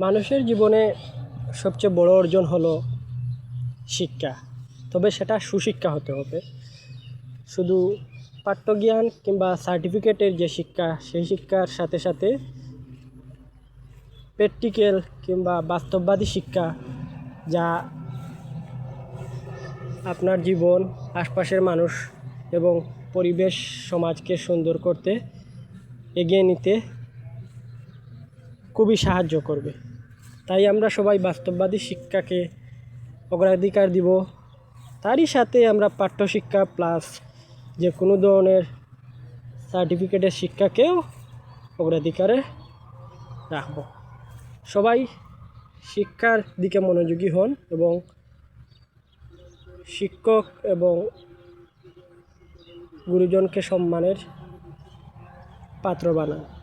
মানুষের জীবনে সবচেয়ে বড় অর্জন হলো শিক্ষা। তবে সেটা সুশিক্ষা হতে হবে। শুধু পাঠ্যজ্ঞান কিংবা সার্টিফিকেটের যে শিক্ষা, সেই শিক্ষার সাথে সাথে প্র্যাকটিক্যাল কিংবা বাস্তববাদী শিক্ষা যা আপনার জীবন, আশপাশের মানুষ এবং পরিবেশ, সমাজকে সুন্দর করতে এগিয়ে নিতে খুবই সাহায্য করবে। তাই আমরা সবাই বাস্তববাদী শিক্ষাকে অগ্রাধিকার দিব। তারই সাথে আমরা পাঠ্যশিক্ষা প্লাস যে কোনো ধরনের সার্টিফিকেটের শিক্ষাকেও অগ্রাধিকারে রাখব। সবাই শিক্ষার দিকে মনোযোগী হন এবং শিক্ষক এবং গুরুজনকে সম্মানের পাত্র বানান।